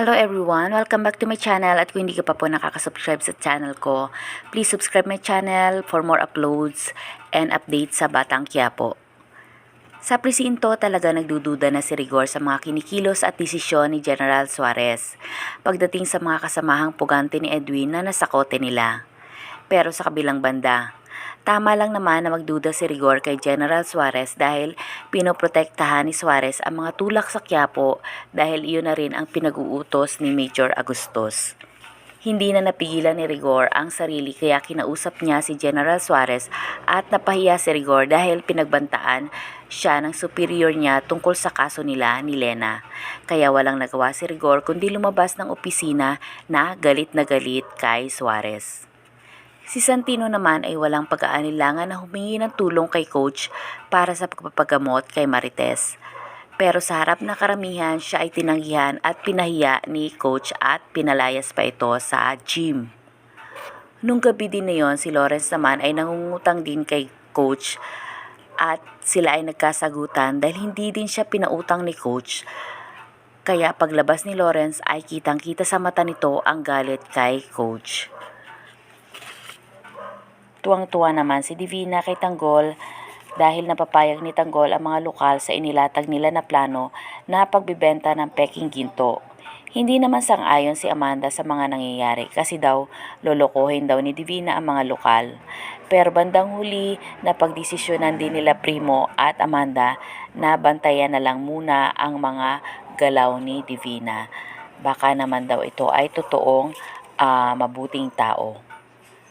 Hello everyone! Welcome back to my channel at kung hindi ka pa po nakakasubscribe sa channel ko, please subscribe my channel for more uploads and updates sa Batang Quiapo. Sa presinto talaga nagdududa na si Rigor sa mga kinikilos at desisyon ni General Suarez pagdating sa mga kasamahang pugante ni Edwin na nasa kote nila. Pero sa kabilang banda, Tama lang naman na magduda si Rigor kay General Suarez dahil pinoprotektahan ni Suarez ang mga tulak sa Quiapo dahil iyon na rin ang pinag-uutos ni Major Agustos. Hindi na napigilan ni Rigor ang sarili kaya kinausap niya si General Suarez at napahiya si Rigor dahil pinagbantaan siya ng superior niya tungkol sa kaso nila ni Lena. Kaya walang nagawa si Rigor kundi lumabas ng opisina na galit na galit kay Suarez. Si Santino naman ay walang pag-aanilangan na humingi ng tulong kay coach para sa pagpapagamot kay Marites. Pero sa harap na karamihan, siya ay tinanggihan at pinahiya ni coach at pinalayas pa ito sa gym. Nung gabi din na yon, si Lawrence naman ay nangungutang din kay coach at sila ay nagkasagutan dahil hindi din siya pinautang ni coach. Kaya paglabas ni Lawrence ay kitang-kita sa mata nito ang galit kay coach. Tuwang-tuwa naman si Divina kay Tanggol dahil napapayag ni Tanggol ang mga lokal sa inilatag nila na plano na pagbibenta ng peking ginto. Hindi naman sang-ayon si Amanda sa mga nangyayari kasi daw lolokohin daw ni Divina ang mga lokal. Pero bandang huli na pagdesisyonan din nila Primo at Amanda na bantayan na lang muna ang mga galaw ni Divina. Baka naman daw ito ay totoong ah, mabuting tao.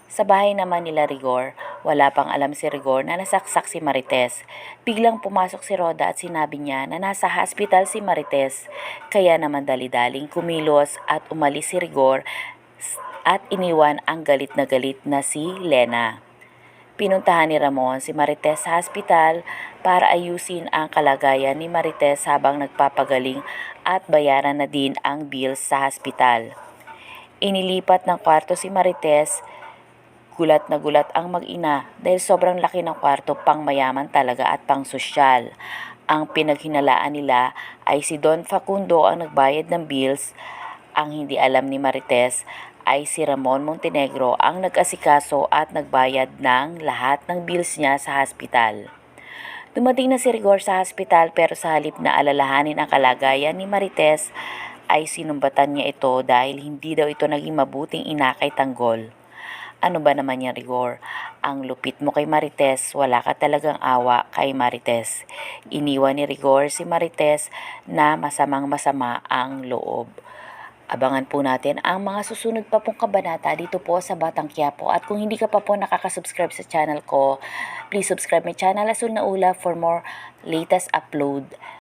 Sa bahay naman nila Rigor, wala pang alam si Rigor na nasaksak si Marites. Biglang pumasok si Roda at sinabi niya na nasa hospital si Marites. Kaya naman dali-daling kumilos at umalis si Rigor at iniwan ang galit na galit na si Lena. Pinuntahan ni Ramon si Marites sa hospital para ayusin ang kalagayan ni Marites habang nagpapagaling at bayaran na din ang bills sa hospital. Inilipat ng kwarto si Marites Gulat na gulat ang mag-ina dahil sobrang laki ng kwarto pang mayaman talaga at pang sosyal. Ang pinaghinalaan nila ay si Don Facundo ang nagbayad ng bills. Ang hindi alam ni Marites ay si Ramon Montenegro ang nag-asikaso at nagbayad ng lahat ng bills niya sa hospital. Dumating na si Rigor sa hospital pero sa halip na alalahanin ang kalagayan ni Marites ay sinumbatan niya ito dahil hindi daw ito naging mabuting ina kay Tanggol. Ano ba naman yan, Rigor? Ang lupit mo kay Marites, wala ka talagang awa kay Marites. Iniwan ni Rigor si Marites na masamang masama ang loob. Abangan po natin ang mga susunod pa pong kabanata dito po sa Batang Quiapo. At kung hindi ka pa po nakakasubscribe sa channel ko, please subscribe my channel Asul na Ula for more latest upload